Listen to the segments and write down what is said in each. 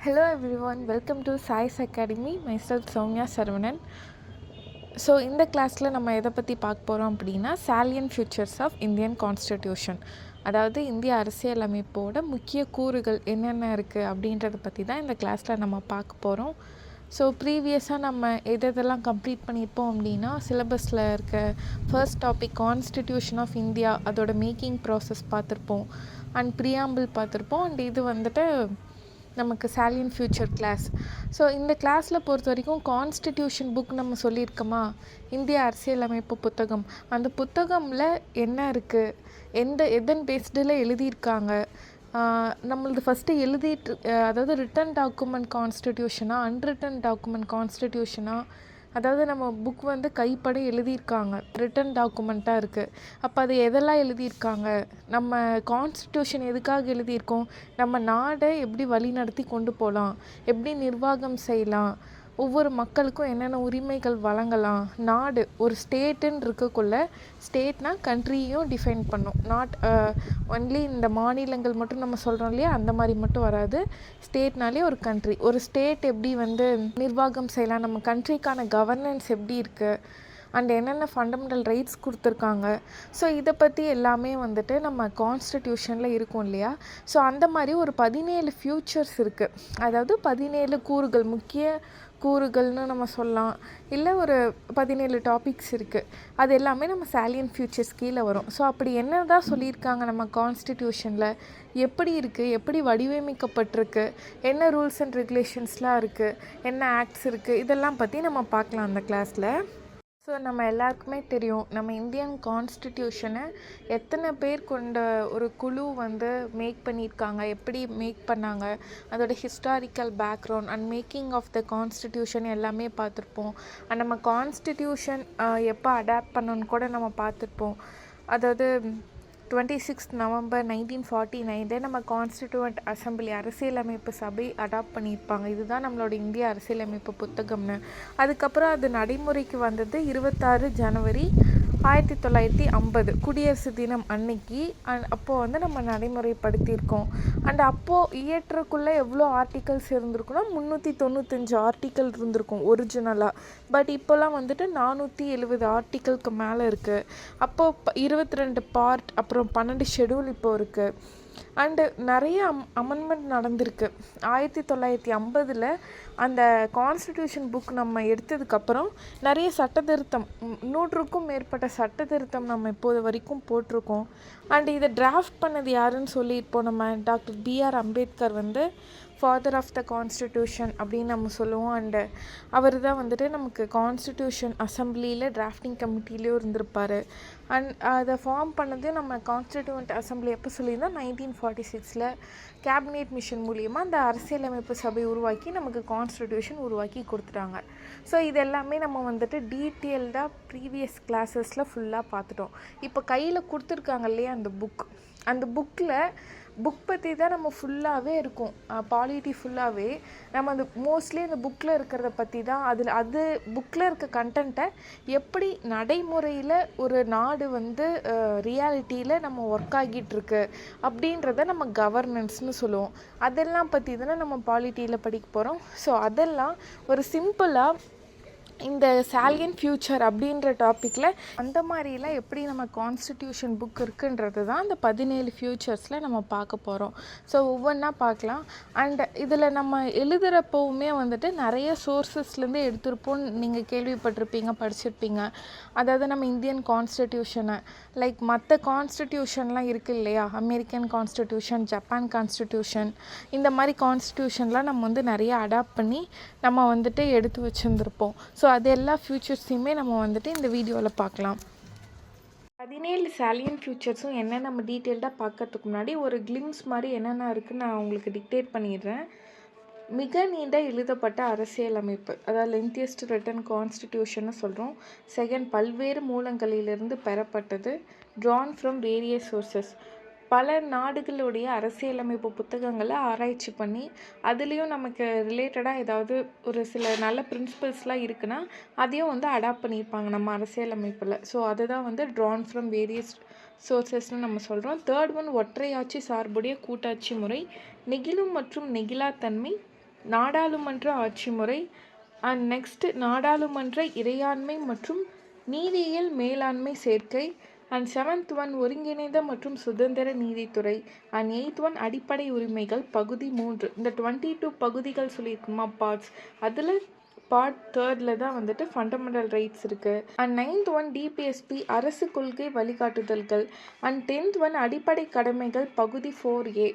Hello everyone welcome to choice academy Myself Soumya Saravanan so இந்த கிளாஸில் நம்ம எதை பற்றி பார்க்க போகிறோம் அப்படின்னா salient features of Indian constitution அதாவது இந்திய அரசியலமைப்போட முக்கிய கூறுகள் என்னென்ன இருக்குது அப்படின்றத பற்றி தான் இந்த கிளாஸில் நம்ம பார்க்க போகிறோம் ஸோ ப்ரீவியஸாக நம்ம எது எதெல்லாம் கம்ப்ளீட் பண்ணியிருப்போம் அப்படின்னா சிலபஸில் இருக்க first topic constitution of India அதோட மேக்கிங் ப்ராசஸ் பார்த்துருப்போம். அண்ட் ப்ரியாம்பிள் பார்த்துருப்போம். அண்ட் இது வந்துட்டு நமக்கு சாலியன் ஃபியூச்சர் கிளாஸ் ஸோ இந்த கிளாஸில் பொறுத்த வரைக்கும் கான்ஸ்டிடியூஷன் புக் நம்ம சொல்லியிருக்கோமா? இந்திய அரசியலமைப்பு புத்தகம். அந்த புத்தகமில் என்ன இருக்குது எந்த எதன் பேஸ்டில் எழுதியிருக்காங்க? நம்மளது ஃபஸ்ட்டு எழுதிட்டு அதாவது ரிட்டன் டாக்குமெண்ட் கான்ஸ்டிடியூஷனா அன்ரிட்டன் டாக்குமெண்ட் கான்ஸ்டிடியூஷனா அதாவது நம்ம புக் வந்து கைப்பட எழுதியிருக்காங்க. ரிட்டன் டாக்குமெண்ட்டாக இருக்குது அப்போ அது எதெல்லாம் எழுதியிருக்காங்க? நம்ம கான்ஸ்டிடியூஷன் எதுக்காக எழுதியிருக்கோம்? நம்ம நாடை எப்படி வழிநடத்தி கொண்டு போகலாம்? எப்படி நிர்வாகம் செய்யலாம்? ஒவ்வொரு மக்களுக்கும் என்னென்ன உரிமைகள் வழங்கலாம்? நாடு ஒரு ஸ்டேட்டுன்னு இருக்கக்குள்ள ஸ்டேட்னா கண்ட்ரியும் டிஃபைன் பண்ணும். நாட் ஒன்லி இந்த மாநிலங்கள் மட்டும் நம்ம சொல்கிறோம் இல்லையா? அந்த மாதிரி மட்டும் வராது. ஸ்டேட்னாலே ஒரு கண்ட்ரி ஒரு ஸ்டேட் எப்படி வந்து நிர்வாகம் செய்யலாம்? நம்ம கண்ட்ரிக்கான கவர்னன்ஸ் எப்படி இருக்குது அண்ட் என்னென்ன ஃபண்டமெண்டல் ரைட்ஸ் கொடுத்துருக்காங்க? ஸோ இதை பற்றி எல்லாமே வந்துட்டு நம்ம கான்ஸ்டிடியூஷனில் இருக்கும் இல்லையா? ஸோ அந்த மாதிரி ஒரு பதினேழு ஃப்யூச்சர்ஸ் இருக்குது அதாவது பதினேழு கூறுகள். முக்கிய கூறுகள்னு நம்ம சொல்லலாம். இல்லை ஒரு பதினேழு டாபிக்ஸ் இருக்குது அது எல்லாமே நம்ம சாலியன் ஃபியூச்சர்ஸ் கீழே வரும். ஸோ அப்படி என்ன தான் சொல்லியிருக்காங்க நம்ம கான்ஸ்டிடியூஷனில் எப்படி இருக்குது எப்படி வடிவமைக்கப்பட்டிருக்கு? என்ன ரூல்ஸ் அண்ட் ரெகுலேஷன்ஸ்லாம் இருக்குது என்ன ஆக்ட்ஸ் இருக்குது இதெல்லாம் பற்றி நம்ம பார்க்கலாம் அந்த கிளாஸில் ஸோ நம்ம எல்லாருக்குமே தெரியும் நம்ம இந்தியன் கான்ஸ்டிடியூஷனை எத்தனை பேர் கொண்ட ஒரு குழு வந்து மேக் பண்ணியிருக்காங்க எப்படி மேக் பண்ணாங்க அதோட historical background and making of the constitution எல்லாமே பார்த்துருப்போம். அண்ட் நம்ம கான்ஸ்டிடியூஷன் எப்போ அடாப்ட் பண்ணணும்னு கூட நம்ம பார்த்துருப்போம். அதாவது twenty six November nineteen forty நைன்லே நம்ம கான்ஸ்டிடியூவன்ட் அசம்பிளி அரசியலமைப்பு சபை அடாப்ட் பண்ணியிருப்பாங்க. இதுதான் நம்மளோட இந்திய அரசியலமைப்பு புத்தகம்னு. அதுக்கப்புறம் அது நடைமுறைக்கு வந்தது இருபத்தாறு ஜனவரி ஆயிரத்தி தொள்ளாயிரத்தி ஐம்பது குடியரசு தினம் அன்னைக்கு அண்ட் அப்போது வந்து நம்ம நடைமுறைப்படுத்தியிருக்கோம். அண்ட் அப்போது இயற்றக்குள்ளே எவ்வளோ ஆர்டிகல்ஸ் இருந்திருக்குன்னா முந்நூற்றி தொண்ணூத்தஞ்சு ஆர்டிக்கல் இருந்திருக்கும் ஒரிஜினலாக பட் இப்போலாம் வந்துட்டு நானூற்றி எழுபது ஆர்டிக்கலுக்கு மேலே இருக்குது அப்போது இருபத்தி ரெண்டு பார்ட் அப்புறம் பன்னெண்டு ஷெடியூல் இப்போ இருக்குது அண்டு நிறைய அம் அமெண்ட்மெண்ட் நடந்திருக்கு. ஆயிரத்தி தொள்ளாயிரத்தி ஐம்பதில் அந்த கான்ஸ்டிடியூஷன் புக் நம்ம எடுத்ததுக்கப்புறம் நிறைய சட்ட திருத்தம் நூற்றுக்கும் மேற்பட்ட சட்டத்திருத்தம் நம்ம இப்போது வரைக்கும் போட்டிருக்கோம். அண்டு இதை டிராஃப்ட் பண்ணது யாருன்னு சொல்லி இப்போ நம்ம டாக்டர் பிஆர் அம்பேத்கர் வந்து ஃபாதர் ஆஃப் த கான்ஸ்டிடியூஷன் அப்படின்னு நம்ம சொல்லுவோம். அண்டு அவர் தான் வந்துட்டு நமக்கு கான்ஸ்டிடியூஷன் அசம்பிளியில் டிராஃப்டிங் கமிட்டிலேயும் இருந்திருப்பார். அண்ட் அதை ஃபார்ம் பண்ணது நம்ம கான்ஸ்டிடியூண்ட் அசம்பிளி எப்போ சொல்லியிருந்தோம் நைன்டீன் ஃபார்ட்டி சிக்ஸில் கேபினெட் மிஷன் மூலியமாக அந்த அரசியலமைப்பு சபை உருவாக்கி நமக்கு கான்ஸ்டிடியூஷன் உருவாக்கி கொடுத்துட்டாங்க. ஸோ இது எல்லாமே நம்ம வந்துட்டு டீட்டெயில்டாக ப்ரீவியஸ் கிளாஸஸில் ஃபுல்லாக பார்த்துட்டோம். இப்போ கையில் கொடுத்துருக்காங்க இல்லையா அந்த புக் அந்த புக்கில் புக் பற்றி தான் நம்ம ஃபுல்லாகவே இருக்கும். பாலிட்டி ஃபுல்லாகவே நம்ம அந்த மோஸ்ட்லி அந்த புக்கில் இருக்கிறத பற்றி தான் அதில் அது புக்கில் இருக்க கண்டென்ட்டை எப்படி நடைமுறையில் ஒரு நாடு வந்து ரியாலிட்டியில் நம்ம ஒர்க் ஆகிட்டுருக்கு அப்படின்றத நம்ம கவர்னன்ஸ்னு சொல்லுவோம். அதெல்லாம் பற்றி தானே நம்ம பாலிட்டியில் படிக்க போகிறோம் ஸோ அதெல்லாம் ஒரு சிம்பிளாக இந்த சால்கின் ஃப்யூச்சர் அப்படின்ற டாப்பிக்கில் அந்த மாதிரிலாம் எப்படி நம்ம கான்ஸ்டிடியூஷன் புக் இருக்குன்றது தான் அந்த பதினேழு ஃப்யூச்சர்ஸில் நம்ம பார்க்க போகிறோம் ஸோ ஒவ்வொன்றா பார்க்கலாம். அண்ட் இதில் நம்ம எழுதுகிறப்பவுமே வந்துட்டு நிறைய சோர்சஸ்லேருந்து எடுத்திருப்போம்னு நீங்கள் கேள்விப்பட்டிருப்பீங்க படிச்சிருப்பீங்க. அதாவது நம்ம இந்தியன் கான்ஸ்டிடியூஷனை லைக் மற்ற கான்ஸ்டிடியூஷன்லாம் இருக்குது இல்லையா? அமெரிக்கன் கான்ஸ்டிடியூஷன் ஜப்பான் கான்ஸ்டிடியூஷன் இந்த மாதிரி கான்ஸ்டிடியூஷன்லாம் நம்ம வந்து நிறைய அடாப்ட் பண்ணி நம்ம வந்துட்டு எடுத்து வச்சுருந்துருப்போம். ஸோ அது எல்லா ஃபியூச்சர்ஸையுமே நம்ம வந்துட்டு இந்த வீடியோவில் பார்க்கலாம். பதினேழு சாலியன் ஃபியூச்சர்ஸும் என்ன நம்ம டீட்டெயில்டாக பார்க்கறதுக்கு முன்னாடி ஒரு கிளிம்ஸ் மாதிரி என்னென்ன இருக்குன்னு நான் உங்களுக்கு டிக்டேட் பண்ணிடுறேன். மிக நீண்ட எழுதப்பட்ட அரசியலமைப்பு அதாவது லென்த்தியஸ்ட் ரிட்டன் கான்ஸ்டிடியூஷன்னு சொல்கிறோம் செகண்ட் பல்வேறு மூலங்களிலிருந்து பெறப்பட்டது ட்ரான் ஃப்ரம் வேரியஸ் சோர்சஸ் பல நாடுகளுடைய அரசியலமைப்பு புத்தகங்களை ஆராய்ச்சி பண்ணி அதுலேயும் நமக்கு ரிலேட்டடாக ஏதாவது ஒரு சில நல்ல பிரின்சிபல்ஸ்லாம் இருக்குன்னா அதையும் வந்து அடாப்ட் பண்ணியிருப்பாங்க நம்ம அரசியலமைப்பில். ஸோ அதுதான் வந்து ட்ரான் ஃப்ரம் வேரியஸ் சோர்சஸ்னு நம்ம சொல்கிறோம் தேர்ட் ஒன் ஒற்றையாட்சி சார்புடைய கூட்டாட்சி முறை நெகிழும் மற்றும் நெகிழாத்தன்மை நாடாளுமன்ற ஆட்சி முறை அண்ட் நெக்ஸ்ட் நாடாளுமன்ற இறையாண்மை மற்றும் நீதியியல் மேலாண்மை சேர்க்கை அண்ட் செவன்த் ஒன் ஒருங்கிணைந்த மற்றும் சுதந்திர நீதித்துறை அண்ட் எயித் ஒன் அடிப்படை உரிமைகள் பகுதி மூன்று. இந்த டுவெண்ட்டி டூ பகுதிகள் சொல்லியிருக்குமா? பார்ட்ஸ் அதில் பார்ட் தேர்டில் தான் வந்துட்டு ஃபண்டமெண்டல் ரைட்ஸ் இருக்குது அண்ட் நைன்த் ஒன் டிபிஎஸ்பி அரசு கொள்கை வழிகாட்டுதல்கள். அண்ட் டென்த் ஒன் அடிப்படை கடமைகள் பகுதி four A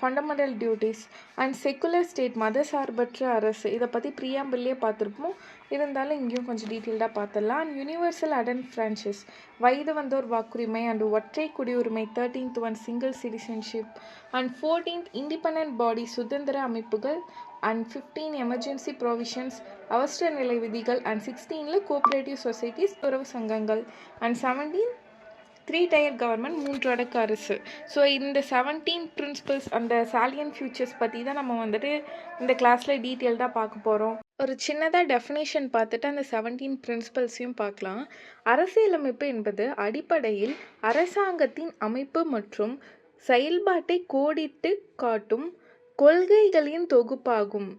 fundamental duties and secular state மதசார்பற்ற அரசு. இதை பற்றி ப்ரியாம்பிள்லேயே பார்த்துருப்போம். இருந்தாலும் இங்கேயும் கொஞ்சம் டீட்டெயில்டாக பார்த்துடலாம். அண்ட் யூனிவர்சல் அடன் ஃப்ரான்ச்சைஸ் வயது வந்தோர் வாக்குரிமை அண்ட் ஒற்றை குடியுரிமை thirteenth one single citizenship and fourteenth independent body சுதந்திர அமைப்புகள் அண்ட் ஃபிஃப்டீன் எமர்ஜென்சி ப்ரொவிஷன்ஸ் அவசர நிலை விதிகள் அண்ட் சிக்ஸ்டீனில் கோஆப்ரேட்டிவ் சொசைட்டிஸ் உறவு சங்கங்கள் and seventeen three tier government மூன்று அடக்கு அரசு. ஸோ இந்த செவன்டீன் பிரின்சிபல்ஸ் அந்த சாலியன் ஃபியூச்சர்ஸ் பற்றி தான் நம்ம வந்துட்டு இந்த கிளாஸில் டீட்டெயில்டாக பார்க்க போகிறோம் ஒரு சின்னதாக டெஃபினேஷன் பார்த்துட்டு அந்த செவன்டீன் பிரின்சிபல்ஸையும் பார்க்கலாம். அரசியலமைப்பு என்பது அடிப்படையில் அரசாங்கத்தின் அமைப்பு மற்றும் செயல்பாட்டை கோடிட்டு காட்டும் கொள்கைகளின் தொகுப்பாகும்.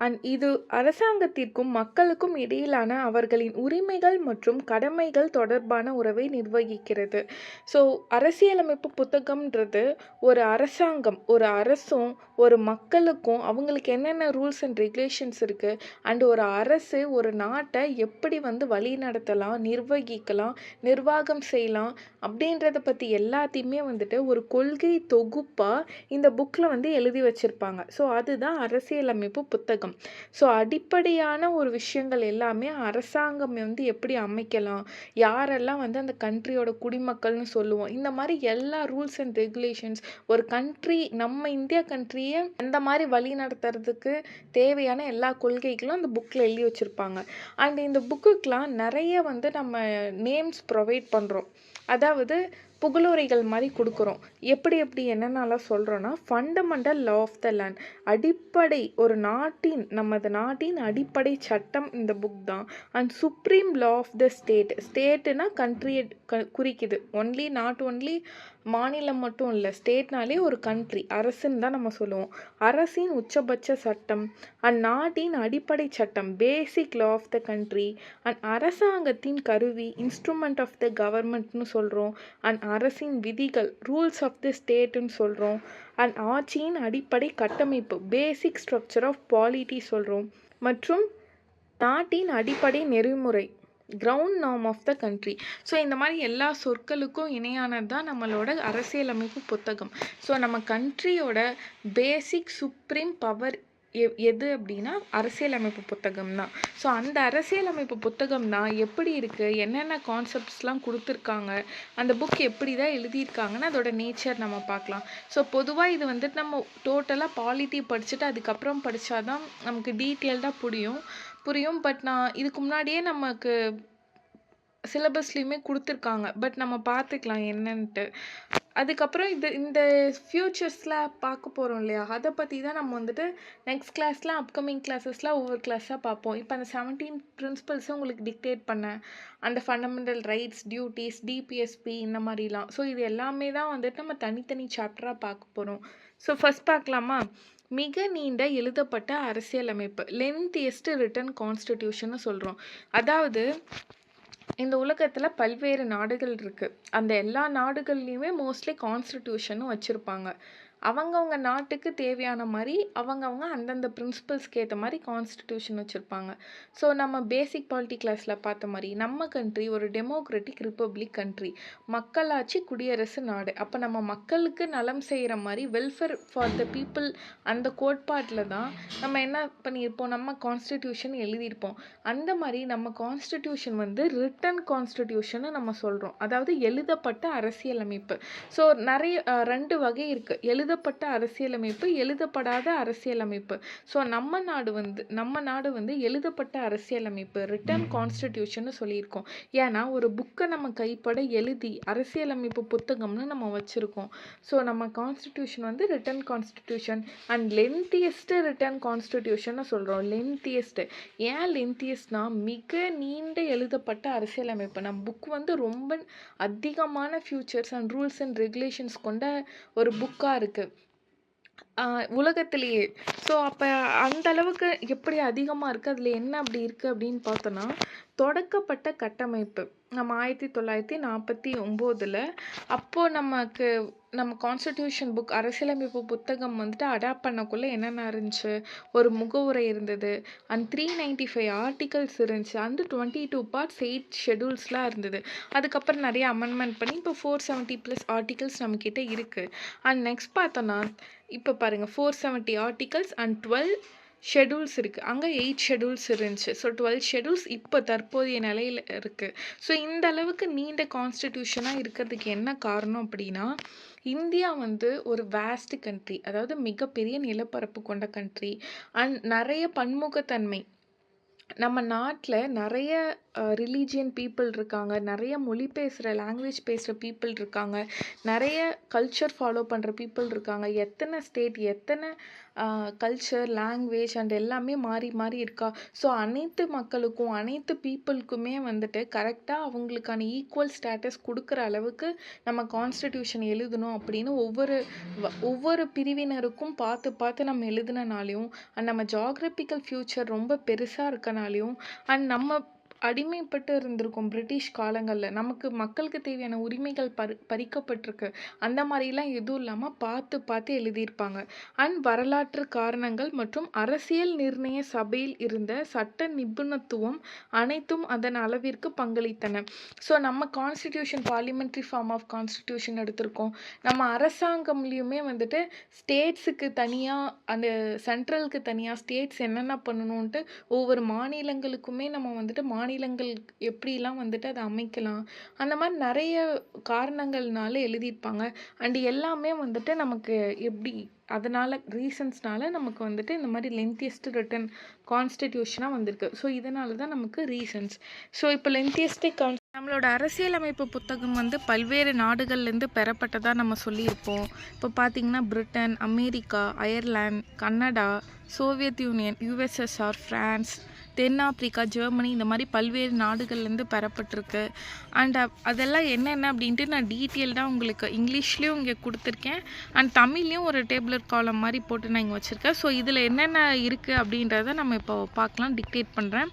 அண்ட் இது அரசாங்கத்திற்கும் மக்களுக்கும் இடையிலான அவர்களின் உரிமைகள் மற்றும் கடமைகள் தொடர்பான உறவை நிர்வகிக்கிறது. ஸோ அரசியலமைப்பு புத்தகம்ன்றது ஒரு அரசாங்கம் ஒரு அரசும் ஒரு மக்களுக்கும் அவங்களுக்கு என்னென்ன ரூல்ஸ் அண்ட் ரெகுலேஷன்ஸ் இருக்குது அண்ட் ஒரு அரசு ஒரு நாட்டை எப்படி வந்து வழி நடத்தலாம் நிர்வகிக்கலாம் நிர்வாகம் செய்யலாம் அப்படின்றத பற்றி எல்லாத்தையுமே வந்துட்டு ஒரு கொள்கை தொகுப்பாக இந்த புக்கில் வந்து எழுதி வச்சுருப்பாங்க. ஸோ அதுதான் அரசியலமைப்பு புத்தகம். ஸோ அடிப்படையான ஒரு விஷயங்கள் எல்லாமே அரசாங்கம் வந்து எப்படி அமைக்கலாம்? யாரெல்லாம் வந்து அந்த கண்ட்ரியோட குடிமக்கள்னு சொல்லுவோம். இந்த மாதிரி எல்லா ரூல்ஸ் அண்ட் ரெகுலேஷன்ஸ் ஒரு கண்ட்ரி நம்ம இந்தியா கண்ட்ரியை அந்த மாதிரி வழி நடத்துறதுக்கு தேவையான எல்லா கொள்கைகளும் அந்த புக்கில் எழுதி வச்சுருப்பாங்க. அண்ட் இந்த புக்குக்கெலாம் நிறைய வந்து நம்ம நேம்ஸ் ப்ரொவைட் பண்ணுறோம் அதாவது புகழுரைகள் மாதிரி கொடுக்குறோம். எப்படி எப்படி என்னென்னலாம் சொல்கிறோன்னா fundamental law of the land அடிப்படை ஒரு நாட்டின் நமது நாட்டின் அடிப்படை சட்டம் இந்த புக் தான். And supreme law of the state ஸ்டேட்டுனா கண்ட்ரியை க குறிக்குது. ஒன்லி நாட் ஒன்லி மாநிலம் மட்டும் இல்லை ஸ்டேட்னாலே ஒரு கண்ட்ரி அரசுன்னு தான் நம்ம சொல்லுவோம். அரசின் உச்சபட்ச சட்டம் அண்ட் நாட்டின் அடிப்படை சட்டம் basic law of the country and அரசாங்கத்தின் கருவி இன்ஸ்ட்ருமெண்ட் ஆஃப் த கவர்மெண்ட்னு சொல்கிறோம் அண்ட் அரசின் விதிகள் ரூல்ஸ் ஆஃப் தி ஸ்டேட்டுன்னு சொல்கிறோம் அண்ட் ஆட்சியின் அடிப்படை கட்டமைப்பு பேசிக் ஸ்ட்ரக்சர் ஆஃப் பாலிட்டி சொல்கிறோம் மற்றும் நாட்டின் அடிப்படை நெறிமுறை ground norm of the country so இந்த மாதிரி எல்லா சொற்களுக்கும் இணையானது தான் நம்மளோட அரசியலமைப்பு புத்தகம். ஸோ நம்ம கண்ட்ரியோட பேசிக் சுப்ரீம் பவர் எ எது அப்படின்னா அரசியலமைப்பு புத்தகம் தான் ஸோ அந்த அரசியலமைப்பு புத்தகம் தான் எப்படி இருக்குது என்னென்ன கான்செப்ட்ஸ்லாம் கொடுத்துருக்காங்க அந்த புக் எப்படி தான் எழுதியிருக்காங்கன்னு அதோட நேச்சர் நம்ம பார்க்கலாம். ஸோ பொதுவாக இது வந்துட்டு நம்ம டோட்டலாக பாலிட்டி படிச்சுட்டு அதுக்கப்புறம் படித்தா தான் நமக்கு டீட்டெயில்டாக புரியும். புரியும். பட் நான் இதுக்கு முன்னாடியே நமக்கு சிலபஸ்லேயுமே கொடுத்துருக்காங்க. பட் நம்ம பார்த்துக்கலாம் என்னன்ட்டு. அதுக்கப்புறம் இது இந்த ஃப்யூச்சர்ஸில் பார்க்க போகிறோம் இல்லையா? அதை பற்றி தான் நம்ம வந்துட்டு நெக்ஸ்ட் கிளாஸில் அப்கமிங் கிளாஸஸில் ஒவ்வொரு கிளாஸாக பார்ப்போம் இப்போ அந்த செவன்டீன் பிரின்சிபல்ஸும் உங்களுக்கு டிக்டேட் பண்ணேன் அந்த ஃபண்டமெண்டல் ரைட்ஸ் டியூட்டிஸ் டிபிஎஸ்பி இந்த மாதிரிலாம். ஸோ இது எல்லாமே தான் வந்துட்டு நம்ம தனித்தனி சாப்டராக பார்க்க போகிறோம் ஸோ ஃபஸ்ட் பார்க்கலாமா மிக நீண்ட எழுதப்பட்ட அரசியலமைப்பு. லென்த்தியஸ்ட் ரிட்டன் கான்ஸ்டிடியூஷன்னு சொல்கிறோம் அதாவது இந்த உலகத்தில் பல்வேறு நாடுகள் இருக்குது அந்த எல்லா நாடுகள்லேயுமே மோஸ்ட்லி கான்ஸ்டிடியூஷனும் வச்சுருப்பாங்க. அவங்கவுங்க நாட்டுக்கு தேவையான மாதிரி அவங்கவுங்க அந்தந்த பிரின்சிபல்ஸ்க்கு ஏற்ற மாதிரி கான்ஸ்டிடியூஷன் வச்சுருப்பாங்க. ஸோ நம்ம பேசிக் பாலிட்டி கிளாஸில் பார்த்த மாதிரி நம்ம கண்ட்ரி ஒரு டெமோக்ராட்டிக் ரிப்பப்ளிக் கண்ட்ரி மக்களாட்சி குடியரசு நாடு. அப்போ நம்ம மக்களுக்கு நலம் செய்கிற மாதிரி வெல்ஃபேர் ஃபார் த பீப்புள் அந்த கோட்பாட்டில் தான் நம்ம என்ன பண்ணியிருப்போம்? நம்ம கான்ஸ்டிடியூஷன் எழுதியிருப்போம். அந்த மாதிரி நம்ம கான்ஸ்டிடியூஷன் வந்து ரிட்டன் கான்ஸ்டிடியூஷன் நம்ம சொல்கிறோம் அதாவது எழுதப்பட்ட அரசியலமைப்பு. ஸோ நிறைய ரெண்டு வகை இருக்குது எழுத எழுதப்பட்ட அரசியலமைப்பு எழுதப்படாத அரசியலமைப்பு. ஸோ நம்ம நாடு வந்து நம்ம நாடு வந்து எழுதப்பட்ட அரசியலமைப்பு ரிட்டன் கான்ஸ்டிடியூஷன் சொல்லியிருக்கோம். ஏன்னா ஒரு புக்கை நம்ம கைப்பட எழுதி அரசியலமைப்பு புத்தகம்னு நம்ம வச்சுருக்கோம். ஸோ நம்ம கான்ஸ்டிடியூஷன் வந்து written constitution and lengthiest written constitution சொல்கிறோம் லென்த்தியஸ்ட்டு ஏன் லென்த்தியஸ்ட்னா மிக நீண்ட எழுதப்பட்ட அரசியலமைப்பு. நம்ம புக் வந்து ரொம்ப அதிகமான features and rules and regulations கொண்ட ஒரு புக்காக இருக்குது உலகத்திலேயே. ஸோ அப்போ அந்த அளவுக்கு எப்படி அதிகமாக இருக்குது அதில் என்ன அப்படி இருக்குது அப்படின்னு பார்த்தோன்னா தொடக்கப்பட்ட கட்டமைப்பு. நம்ம ஆயிரத்தி தொள்ளாயிரத்தி நாற்பத்தி ஒம்போதில் அப்போது நமக்கு நம்ம கான்ஸ்டிடியூஷன் புக் அரசியலமைப்பு புத்தகம் வந்துட்டு அடாப்ட் பண்ணக்குள்ளே என்னென்ன இருந்துச்சு? ஒரு முகவுரை இருந்தது. And three ninety five articles இருந்துச்சு. அண்ட் 22 பார்ட்ஸ் எயிட் ஷெட்யூல்ஸ்லாம் இருந்தது. அதுக்கப்புறம் நிறைய அமெண்ட்மெண்ட் பண்ணி இப்போ ஃபோர் செவன்ட்டி ப்ளஸ் ஆர்டிகல்ஸ் நம்மக்கிட்ட இருக்குது அண்ட் நெக்ஸ்ட் பார்த்தோன்னா இப்போ பாருங்கள் பாருங்க 470 ஆர்டிகிள்ஸ் அண்ட் 12 ஷெட்யூல்ஸ் இருக்குது அங்கே எயிட் ஷெட்யூல்ஸ் இருந்துச்சு. ஸோ 12 ஷெட்யூல்ஸ் இப்போ தற்போதைய நிலையில் இருக்குது ஸோ இந்த அளவுக்கு நீண்ட கான்ஸ்டிடியூஷனாக இருக்கிறதுக்கு என்ன காரணம் அப்படின்னா, இந்தியா வந்து ஒரு வேஸ்ட் கண்ட்ரி. அதாவது மிகப்பெரிய நிலப்பரப்பு கொண்ட கண்ட்ரி. அண்ட் நிறைய பன்முகத்தன்மை. நம்ம நாட்டில் நிறைய ரிலீஜியன் பீப்புள் இருக்காங்க. நிறைய மொழி பேசுகிற லாங்குவேஜ் பேசுகிற பீப்புள் இருக்காங்க. நிறைய கல்ச்சர் ஃபாலோ பண்ணுற பீப்புள் இருக்காங்க. எத்தனை ஸ்டேட், எத்தனை கல்ச்சர், லாங்குவேஜ் அண்ட் எல்லாமே மாறி மாறி இருக்கா. ஸோ அனைத்து மக்களுக்கும், அனைத்து பீப்புளுக்குமே வந்துட்டு கரெக்டாக அவங்களுக்கான ஈக்குவல் ஸ்டேட்டஸ் கொடுக்குற அளவுக்கு நம்ம கான்ஸ்டிடியூஷன் எழுதணும் அப்படின்னு ஒவ்வொரு வ ஒவ்வொரு பிரிவினருக்கும் பார்த்து பார்த்து நம்ம எழுதுனனாலயும், அண்ட் நம்ம ஜியோகிராபிக்கல் ஃப்யூச்சர் ரொம்ப பெருசாக இருக்கனால இருக்கனாலயும், அண்ட் நம்ம அடிமைப்பட்டு இருந்திருக்கோம் பிரிட்டிஷ் காலங்களில் நமக்கு மக்களுக்கு தேவையான உரிமைகள் பறி பறிக்கப்பட்டிருக்கு. அந்த மாதிரிலாம் எதுவும் இல்லாமல் பார்த்து பார்த்து எழுதியிருப்பாங்க. அண்ட் வரலாற்று காரணங்கள் மற்றும் அரசியல் நிர்ணய சபையில் இருந்த சட்ட நிபுணத்துவம் அனைத்தும் அதன் அளவிற்கு பங்களித்தன. ஸோ நம்ம constitution parliamentary form of constitution எடுத்திருக்கோம். நம்ம அரசாங்கம்லேயுமே வந்துட்டு ஸ்டேட்ஸுக்கு தனியாக அந்த சென்ட்ரலுக்கு தனியாக ஸ்டேட்ஸ் என்னென்ன பண்ணணுன்ட்டு ஒவ்வொரு மாநிலங்களுக்குமே நம்ம வந்துட்டு மாநிலங்கள் எப்படிலாம் வந்துட்டு அதை அமைக்கலாம். அந்த மாதிரி நிறைய காரணங்கள்னால எழுதியிருப்பாங்க. அண்டு எல்லாமே வந்துட்டு நமக்கு எப்படி அதனால் ரீசன்ஸ்னால நமக்கு வந்துட்டு இந்த மாதிரி லென்த்தியஸ்ட் ரிட்டன் கான்ஸ்டிடியூஷனாக வந்திருக்கு. ஸோ இதனால தான் நமக்கு ரீசன்ஸ். ஸோ இப்போ லென்த்தியஸ்ட் கான் நம்மளோட அரசியலமைப்பு புத்தகம் வந்து பல்வேறு நாடுகள்லேருந்து பெறப்பட்டதாக நம்ம சொல்லியிருப்போம். இப்போ பார்த்திங்கன்னா Britain, America, Ireland, Canada, Soviet Union, USSR France தென்னாப்பிரிக்கா, ஜெர்மனி இந்த மாதிரி பல்வேறு நாடுகள்லேருந்து பெறப்பட்டிருக்கு. அண்ட் அதெல்லாம் என்னென்ன அப்படின்ட்டு நான் டீட்டெயில்டாக உங்களுக்கு இங்கிலீஷ்லேயும் இங்கே கொடுத்துருக்கேன் அண்ட் தமிழ்லேயும் ஒரு டேபிளர் காலம் மாதிரி போட்டு நான் இங்கே வச்சுருக்கேன் ஸோ இதில் என்னென்ன இருக்குது அப்படின்றத நம்ம இப்போ பார்க்கலாம். டிக்டேட் பண்ணுறேன்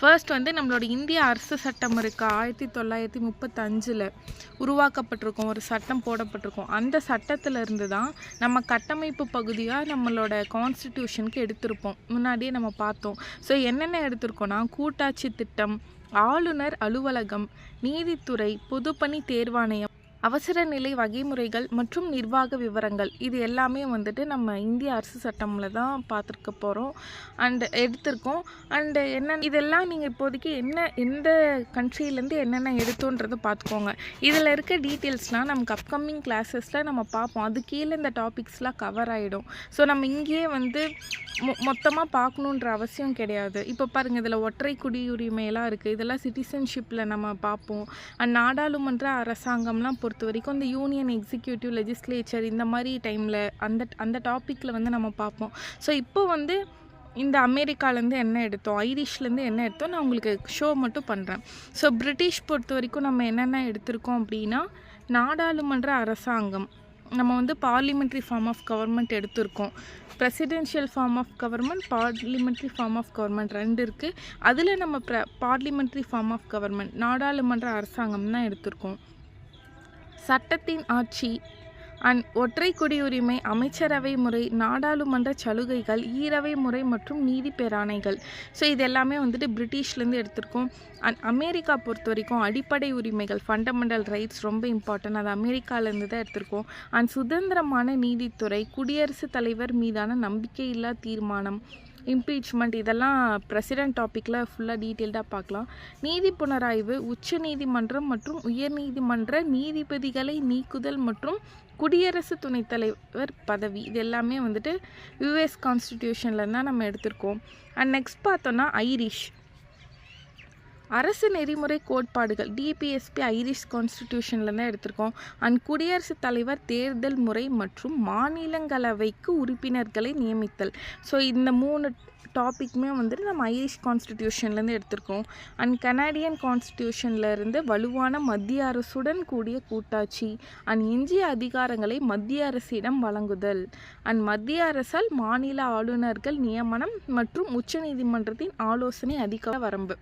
ஃபர்ஸ்ட் வந்து நம்மளோட இந்திய அரசு சட்டம் இருக்குது ஆயிரத்தி தொள்ளாயிரத்தி முப்பத்தஞ்சில் உருவாக்கப்பட்டிருக்கும். ஒரு சட்டம் போடப்பட்டிருக்கும். அந்த சட்டத்தில் இருந்து தான் நம்ம கட்டமைப்பு பகுதியாக நம்மளோட கான்ஸ்டிடியூஷனுக்கு எடுத்திருப்போம். முன்னாடியே நம்ம பார்த்தோம். ஸோ என்னென்ன எடுத்திருக்கோம்னா, கூட்டாட்சி திட்டம், ஆளுநர் அலுவலகம், நீதித்துறை, பொதுப்பணி தேர்வாணையம், அவசர நிலை வகைமுறைகள் மற்றும் நிர்வாக விவரங்கள். இது எல்லாமே வந்துட்டு நம்ம இந்திய அரசு சட்டமில் தான் பார்த்துருக்க போகிறோம் அண்டு எடுத்திருக்கோம். அண்டு என்ன இதெல்லாம் நீங்கள் இப்போதைக்கு என்ன எந்த கண்ட்ரிலேருந்து என்னென்ன எடுத்தோன்றதை பார்த்துக்கோங்க. இதில் இருக்க டீட்டெயில்ஸ்லாம் நமக்கு அப்கமிங் கிளாஸஸில் நம்ம பார்ப்போம். அது கீழே இந்த டாபிக்ஸ்லாம் கவர் ஆகிடும் ஸோ நம்ம இங்கேயே வந்து மொ மொத்தமாக பார்க்கணுன்ற அவசியம் கிடையாது. இப்போ பாருங்கள் இதில் ஒற்றை குடியுரிமையெல்லாம் இருக்குது இதெல்லாம் சிட்டிசன்ஷிப்பில் நம்ம பார்ப்போம். அண்ட் நாடாளுமன்ற அரசாங்கம்லாம் பொறுத்த வரைக்கும் இந்த யூனியன் எக்ஸிக்யூட்டிவ், லெஜிஸ்லேச்சர் இந்த மாதிரி டைமில் அந்த அந்த டாப்பிக்கில் வந்து நம்ம பார்ப்போம். ஸோ இப்போ வந்து இந்த அமெரிக்காலேருந்து என்ன எடுத்தோம், ஐரிஷ்லேருந்து என்ன எடுத்தோம் நான் உங்களுக்கு ஷோ மட்டும் பண்ணுறேன் ஸோ பிரிட்டிஷ் பொறுத்த வரைக்கும் நம்ம என்னென்ன எடுத்திருக்கோம் அப்படின்னா, நாடாளுமன்ற அரசாங்கம். நம்ம வந்து பார்லிமெண்ட்ரி ஃபார்ம் ஆஃப் கவர்மெண்ட் எடுத்திருக்கோம். Presidential form of government parliamentary form of government ரெண்டு இருக்குது அதில் நம்ம ப்ர பார்லிமெண்ட்ரி ஃபார்ம் ஆஃப் கவர்மெண்ட் நாடாளுமன்ற அரசாங்கம் தான் எடுத்திருக்கோம். சட்டத்தின் ஆட்சி அண்ட் ஒற்றை குடியுரிமை, அமைச்சரவை முறை, நாடாளுமன்ற சலுகைகள், ஈரவை முறை மற்றும் நீதி பேராணைகள். ஸோ இது எல்லாமே வந்துட்டு பிரிட்டிஷ்லேருந்து எடுத்திருக்கோம். அண்ட் அமெரிக்கா பொறுத்த வரைக்கும் அடிப்படை உரிமைகள் ஃபண்டமெண்டல் ரைட்ஸ் ரொம்ப இம்பார்ட்டன்ட். அது அமெரிக்காலேருந்து தான் எடுத்திருக்கோம். அண்ட் சுதந்திரமான நீதித்துறை, குடியரசுத் தலைவர் மீதான நம்பிக்கையில்லா தீர்மானம், இம்பீச்மெண்ட் இதெல்லாம் பிரசிடென்ட் டாப்பிக்கில் ஃபுல்லாக டீட்டெயில்டாக பார்க்கலாம். நீதி புனராய்வு, உச்ச நீதிமன்றம் மற்றும் உயர்நீதிமன்ற நீதிபதிகளை நீக்குதல் மற்றும் குடியரசு துணைத் தலைவர் பதவி. இது எல்லாமே வந்துட்டு யுஎஸ் கான்ஸ்டிடியூஷனில் தான் நம்ம எடுத்திருக்கோம். அண்ட் நெக்ஸ்ட் பார்த்தோன்னா ஐரிஷ். அரசு நெறிமுறை கோட்பாடுகள் டிபிஎஸ்பி ஐரிஷ் கான்ஸ்டிடியூஷன்ல தான் எடுத்திருக்கோம். அண்ட் குடியரசுத் தலைவர் தேர்தல் முறை மற்றும் மாநிலங்களவைக்கு உறுப்பினர்களை நியமித்தல். ஸோ இந்த மூணு டாப்பிக்குமே வந்துட்டு நம்ம ஐரிஷ் கான்ஸ்டிடியூஷன்லேருந்து எடுத்திருக்கோம் அண்ட் கனடியன் கான்ஸ்டிடியூஷன்லேருந்து வலுவான மத்திய அரசுடன் கூடிய கூட்டாட்சி அண்ட் எஞ்சிய அதிகாரங்களை மத்திய அரசிடம் வழங்குதல் அண்ட் மத்திய அரசால் மாநில ஆளுநர்கள் நியமனம் மற்றும் உச்சநீதிமன்றத்தின் ஆலோசனை அதிகார வரம்பு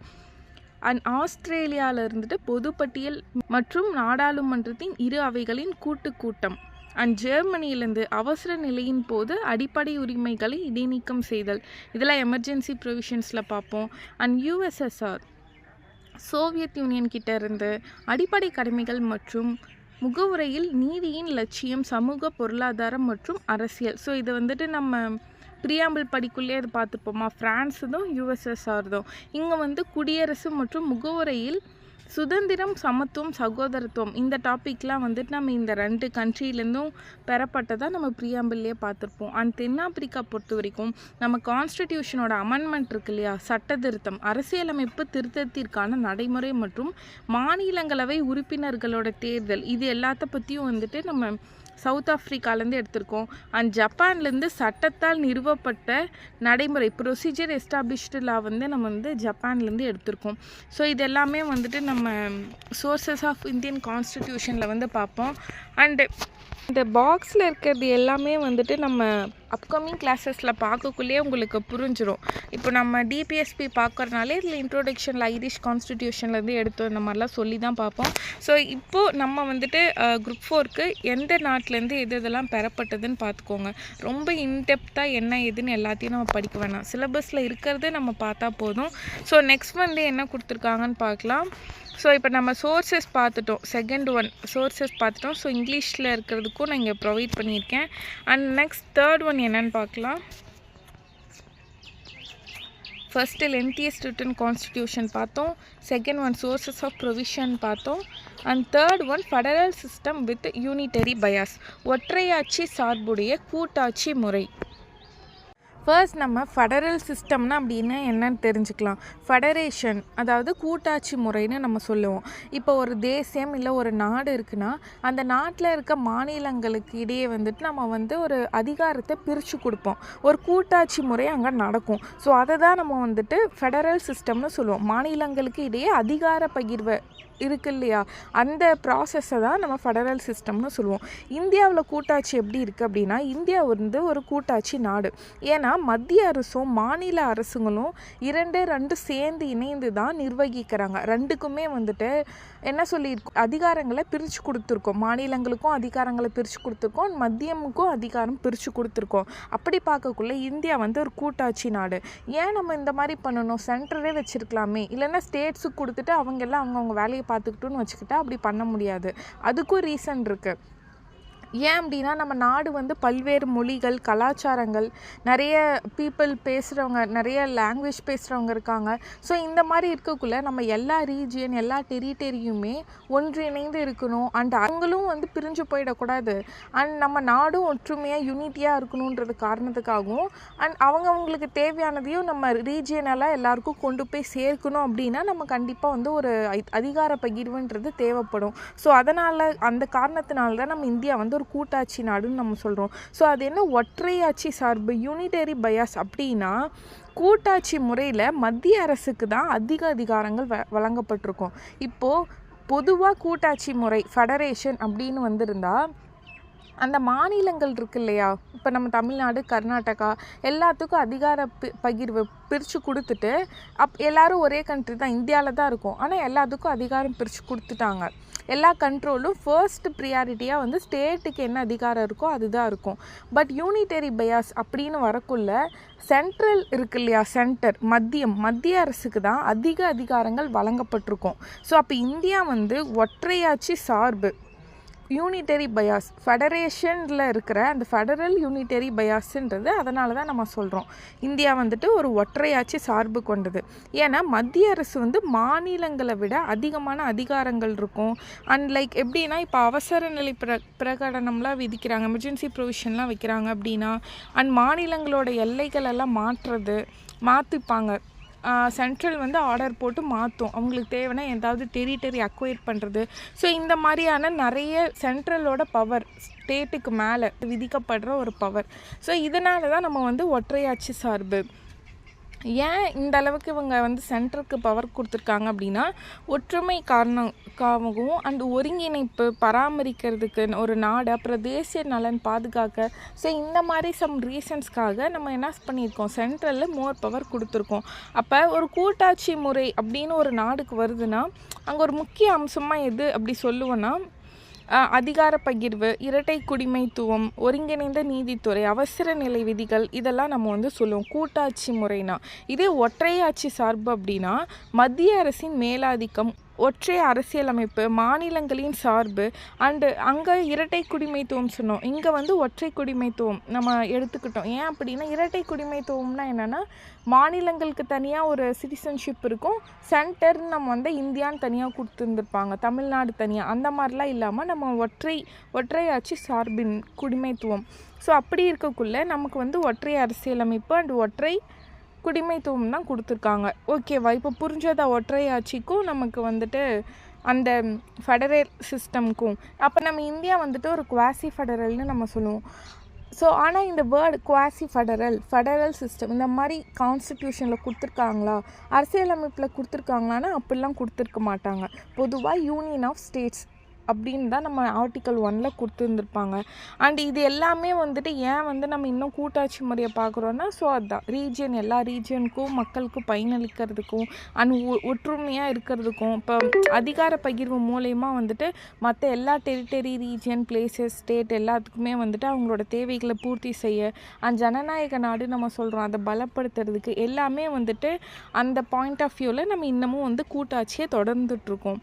அண்ட் ஆஸ்திரேலியாவில் இருந்துட்டு பொதுப்பட்டியல் மற்றும் நாடாளுமன்றத்தின் இரு அவைகளின் கூட்டு கூட்டம் அண்ட் ஜெர்மனியிலிருந்து அவசர நிலையின் போது அடிப்படை உரிமைகளை இடைநீக்கம் செய்தல். இதெல்லாம் எமர்ஜென்சி ப்ரொவிஷன்ஸில் பார்ப்போம் அண்ட் யூஎஸ்எஸ்ஆர் சோவியத் யூனியன் கிட்ட இருந்து அடிப்படை கடமைகள் மற்றும் முகவுரையில் நீதியின் லட்சியம் சமூக பொருளாதாரம் மற்றும் அரசியல். ஸோ இதை வந்துட்டு நம்ம பிரியாம்பிள் படிக்குள்ளே அது பார்த்துருப்போமா ஃப்ரான்ஸுதும் யுஎஸ்எஸ்ஆர்தும். இங்கே வந்து குடியரசு மற்றும் முகவுரையில் சுதந்திரம் சமத்துவம் சகோதரத்துவம் இந்த டாப்பிக்லாம் வந்துட்டு நம்ம இந்த ரெண்டு கண்ட்ரிலேருந்தும் பெறப்பட்டதாக நம்ம பிரியாம்பிள்லேயே பார்த்துருப்போம். அண்ட் தென்னாப்பிரிக்கா பொறுத்த வரைக்கும் நம்ம கான்ஸ்டிடியூஷனோட அமெண்ட்மெண்ட் இருக்கு இல்லையா? சட்ட திருத்தம் அரசியலமைப்பு திருத்தத்திற்கான நடைமுறை மற்றும் மாநிலங்களவை உறுப்பினர்களோட தேர்தல் இது எல்லாத்த பற்றியும் வந்துட்டு நம்ம சவுத் ஆஃப்ரிக்காலேருந்து எடுத்திருக்கோம். அண்ட் ஜப்பான்லேருந்து சட்டத்தால் நிறுவப்பட்ட நடைமுறை ப்ரொசீஜர் எஸ்டாப்ளிஷ்டு லா வந்து நம்ம வந்து ஜப்பான்லேருந்து எடுத்திருக்கோம். ஸோ இது எல்லாமே வந்துட்டு நம்ம சோர்சஸ் ஆஃப் இந்தியன் கான்ஸ்டிடியூஷனில் வந்து பார்ப்போம். அண்டு இந்த பாக்ஸில் இருக்கிறது எல்லாமே வந்துட்டு நம்ம அப்கமிங் கிளாஸஸில் பார்க்கக்குள்ளேயே உங்களுக்கு புரிஞ்சிடும் இப்போ நம்ம டிபிஎஸ்பி பார்க்குறனாலே இதில் இன்ட்ரோடக்ஷனில் ஐரிஷ் கான்ஸ்டிடியூஷன்லேருந்து எடுத்து இந்த மாதிரிலாம் சொல்லி தான் பார்ப்போம். ஸோ இப்போது நம்ம வந்துட்டு குரூப் ஃபோருக்கு எந்த நாட்டிலேருந்து எது இதெல்லாம் பெறப்பட்டதுன்னு பார்த்துக்கோங்க. ரொம்ப இன்டெப்த்தாக என்ன ஏதுன்னு எல்லாத்தையும் நம்ம படிக்க வேணாம். சிலபஸில் இருக்கிறதே நம்ம பார்த்தா போதும். ஸோ நெக்ஸ்ட் வந்து என்ன கொடுத்துருக்காங்கன்னு பார்க்கலாம். ஸோ இப்போ நம்ம சோர்ஸஸ் பார்த்துட்டோம். செகண்ட் ஒன் சோர்சஸ் பார்த்துட்டோம். ஸோ இங்கிலீஷில் இருக்கிறதுக்கும் நான் இங்கே ப்ரொவைட் பண்ணியிருக்கேன். அண்ட் நெக்ஸ்ட் தேர்ட் ஒன் என்னன்னு பார்க்கலாம். ஃபஸ்ட்டு லென்த்தியஸ்ட் ரிட்டன் கான்ஸ்டிடியூஷன் பார்த்தோம். Second one sources of provision பார்த்தோம். And third one federal system with unitary bias ஒற்றையாட்சி சார்புடைய கூட்டாட்சி முறை. ஃபர்ஸ்ட் நம்ம ஃபெடரல் சிஸ்டம்னா அப்படின்னா என்னன்னு தெரிஞ்சுக்கலாம். ஃபெடரேஷன் அதாவது கூட்டாட்சி முறைன்னு நம்ம சொல்லுவோம். இப்போ ஒரு தேசியம் இல்லை ஒரு நாடு இருக்குன்னா அந்த நாட்டில் இருக்க மாநிலங்களுக்கு இடையே வந்துட்டு நம்ம வந்து ஒரு அதிகாரத்தை பிரித்து கொடுப்போம். ஒரு கூட்டாட்சி முறை அங்கே நடக்கும். ஸோ அதை தான் நம்ம வந்துட்டு ஃபெடரல் சிஸ்டம்னு சொல்லுவோம். மாநிலங்களுக்கு இடையே அதிகார பகிர்வை இருக்கு இல்லையா? அந்த ப்ராசஸை தான் நம்ம ஃபெடரல் சிஸ்டம்னு சொல்லுவோம். இந்தியாவில் கூட்டாட்சி எப்படி இருக்குது அப்படின்னா இந்தியா வந்து ஒரு கூட்டாட்சி நாடு. ஏன்னா மத்திய அரசும் மாநில அரசுங்களும் இரண்டு ரெண்டு சேர்ந்து இணைந்து தான் நிர்வகிக்கிறாங்க. ரெண்டுக்குமே வந்துட்டு என்ன சொல்லியிருக்கோம் அதிகாரங்களை பிரித்து கொடுத்துருக்கோம். மாநிலங்களுக்கும் அதிகாரங்களை பிரித்து கொடுத்துருக்கோம். மத்தியமுக்கும் அதிகாரம் பிரித்து கொடுத்துருக்கோம். அப்படி பார்க்கக்குள்ள இந்தியா வந்து ஒரு கூட்டாட்சி நாடு. ஏன் நம்ம இந்த மாதிரி பண்ணணும்? சென்டரே வச்சுருக்கலாமே. இல்லைன்னா ஸ்டேட்ஸுக்கு கொடுத்துட்டு அவங்க எல்லாம் அவங்கவுங்க வேலையை பார்த்துக்கிட்டோன்னு வச்சுக்கிட்டா அப்படி பண்ண முடியாது. அதுக்கும் ரீசன் இருக்குது ஏன் அப்படின்னா நம்ம நாடு வந்து பல்வேறு மொழிகள் கலாச்சாரங்கள் நிறைய பீப்புள் பேசுகிறவங்க நிறைய லாங்குவேஜ் பேசுகிறவங்க இருக்காங்க. ஸோ இந்த மாதிரி இருக்கக்குள்ளே நம்ம எல்லா ரீஜியன் எல்லா டெரிட்டரியுமே ஒன்றிணைந்து இருக்கணும். அண்ட் அவங்களும் வந்து பிரிஞ்சு போயிடக்கூடாது. அண்ட் நம்ம நாடும் ஒற்றுமையாக யூனிட்டியாக இருக்கணுன்றது காரணத்துக்காகவும் அண்ட் அவங்கவுங்களுக்கு தேவையானதையும் நம்ம ரீஜியனெல்லாம் எல்லாருக்கும் கொண்டு போய் சேர்க்கணும் அப்படின்னா நம்ம கண்டிப்பாக வந்து ஒரு ஐ- அதிகார பகிர்வுன்றது தேவைப்படும். ஸோ அதனால் அந்த காரணத்தினால தான் நம்ம இந்தியா வந்து ஒரு கூட்டாட்சி நாடுன்னு நம்ம சொல்கிறோம் ஸோ அது என்ன? ஒற்றையாட்சி சார்பு யூனிடரி பயாஸ் அப்படின்னா கூட்டாட்சி முறையில் மத்திய அரசுக்கு தான் அதிக அதிகாரங்கள் வ வழங்கப்பட்டிருக்கும். இப்போது பொதுவாக கூட்டாட்சி முறை ஃபெடரேஷன் அப்படின்னு வந்திருந்தால் அந்த மாநிலங்கள் இருக்கு இல்லையா? இப்போ நம்ம தமிழ்நாடு கர்நாடகா எல்லாத்துக்கும் அதிகார பி பகிர்வு பிரித்து கொடுத்துட்டு அப் எல்லாரும் ஒரே கண்ட்ரி தான் இந்தியாவில் தான் இருக்கும். ஆனால் எல்லாத்துக்கும் அதிகாரம் பிரித்து கொடுத்துட்டாங்க. எல்லா கண்ட்ரோலும் ஃபர்ஸ்ட் ப்ரியாரிட்டியாக வந்து ஸ்டேட்டுக்கு என்ன அதிகாரம் இருக்கோ அதுதான் இருக்கும். பட் யூனிடரி பயாஸ் அப்படின்னு வரக்குள்ள சென்ட்ரல் இருக்கு இல்லையா? சென்டர் மத்தியம் மத்திய அரசுக்கு தான் அதிக அதிகாரங்கள் வழங்கப்பட்டிருக்கும். ஸோ அப்போ இந்தியா வந்து ஒற்றையாட்சி சார்பு. யூனிட்டரி பயாஸ் ஃபெடரேஷனில் இருக்கிற அந்த ஃபெடரல் யூனிட்டரி பயாஸ்ன்றது அதனால தான் நம்ம சொல்கிறோம் இந்தியா வந்துட்டு ஒரு ஒற்றையாட்சி சார்பு கொண்டது. ஏன்னா மத்திய அரசு வந்து மாநிலங்களை விட அதிகமான அதிகாரங்கள் இருக்கும். அண்ட் லைக் எப்படின்னா இப்போ அவசர நிலை பிர பிரகடனம்லாம் விதிக்கிறாங்க எமர்ஜென்சி ப்ரொவிஷன்லாம் வைக்கிறாங்க அப்படின்னா அண்ட் மாநிலங்களோட எல்லைகள் எல்லாம் மாற்றுறது மாற்றிப்பாங்க சென்ட்ரல் வந்து ஆர்டர் போட்டு மாற்றும் அவங்களுக்கு தேவைன்னா ஏதாவது டெரிட்டரி அக்வயர் பண்ணுறது ஸோ இந்த மாதிரியான நிறைய சென்ட்ரலோட பவர் ஸ்டேட்டுக்கு மேலே விதிக்கப்படுற ஒரு பவர் ஸோ இதனால தான் நம்ம வந்து ஒற்றையாட்சி சார்பு. ஏன் இந்த அளவுக்கு இவங்க வந்து சென்டருக்கு பவர் கொடுத்துருக்காங்க அப்படின்னா ஒற்றுமை காரணக்காகவும் அண்ட் ஒருங்கிணைப்பு பராமரிக்கிறதுக்கு ஒரு நாடு அப்புறம் தேசிய நலன் பாதுகாக்க. ஸோ இந்த மாதிரி சம் ரீசன்ஸ்க்காக நம்ம என்ன பண்ணியிருக்கோம்? சென்ட்ரலில் மோர் பவர் கொடுத்துருக்கோம். அப்போ ஒரு கூட்டாட்சி முறை அப்படின்னு ஒரு நாடுக்கு வருதுன்னா அங்கே ஒரு முக்கிய அம்சமாக எது அப்படி சொல்லுவோன்னா அதிகார பகிர்வு இரட்டை குடிமைத்துவம் ஒருங்கிணைந்த நீதித்துறை அவசர நிலை விதிகள் இதெல்லாம் நம்ம வந்து சொல்லுவோம். கூட்டாட்சி முறைனா இதே ஒற்றையாட்சி சார்பு அப்படின்னா மத்திய அரசின் மேலாதிக்கம் ஒற்றை அரசியலமைப்பு மாநிலங்களின் சார்பு அண்டு அங்கே இரட்டை குடிமைத்துவம் சொன்னோம். இங்கே வந்து ஒற்றை குடிமைத்துவம் நம்ம எடுத்துக்கிட்டோம். ஏன் அப்படின்னா இரட்டை குடிமைத்துவம்னா என்னென்னா மாநிலங்களுக்கு தனியாக ஒரு சிட்டிசன்ஷிப் இருக்கும். சென்டர்னு நம்ம வந்து இந்தியான்னு தனியாக கொடுத்துருந்துருப்பாங்க. தமிழ்நாடு தனியாக அந்த மாதிரிலாம் இல்லாமல் நம்ம ஒற்றை ஒற்றையாட்சி சார்பின் குடிமைத்துவம். ஸோ அப்படி இருக்கக்குள்ளே நமக்கு வந்து ஒற்றை அரசியலமைப்பு அண்ட் ஒற்றை குடிமைத்துவம் தான் கொடுத்துருக்காங்க ஓகேவா இப்போ புரிஞ்சதா? ஒற்றையாட்சிக்கும் நமக்கு வந்துட்டு அந்த ஃபெடரல் சிஸ்டம்க்கும் அப்போ நம்ம இந்தியா வந்துட்டு ஒரு குவாசி ஃபெடரல்னு நம்ம சொல்லுவோம். ஸோ ஆனால் இந்த word quasi federal federal system இந்த மாதிரி கான்ஸ்டிடியூஷனில் கொடுத்துருக்காங்களா? அரசியலமைப்பில் கொடுத்துருக்காங்களான்னா அப்படிலாம் கொடுத்துருக்க மாட்டாங்க. பொதுவாக யூனியன் ஆஃப் ஸ்டேட்ஸ் அப்படின்னு தான் நம்ம ஆர்டிக்கல் ஒனில் கொடுத்துருந்துருப்பாங்க. அண்ட் இது எல்லாமே வந்துட்டு ஏன் வந்து நம்ம இன்னும் கூட்டாட்சி முறையை பார்க்குறோன்னா ஸோ அதுதான் ரீஜியன் எல்லா ரீஜியனுக்கும் மக்களுக்கும் பயனளிக்கிறதுக்கும் அண்ட் ஒ ஒற்றுமையாக இருக்கிறதுக்கும் இப்போ அதிகார பகிர்வு மூலயமா வந்துட்டு மற்ற எல்லா டெரிட்டரி ரீஜியன் பிளேசஸ் ஸ்டேட் எல்லாத்துக்குமே வந்துட்டு அவங்களோட தேவைகளை பூர்த்தி செய்ய அண்ட் ஜனநாயக நாடு நம்ம சொல்கிறோம் அதை பலப்படுத்துறதுக்கு எல்லாமே வந்துட்டு அந்த பாயிண்ட் ஆஃப் வியூவில் நம்ம இன்னமும் வந்து கூட்டாட்சியை தொடர்ந்துட்டுருக்கோம்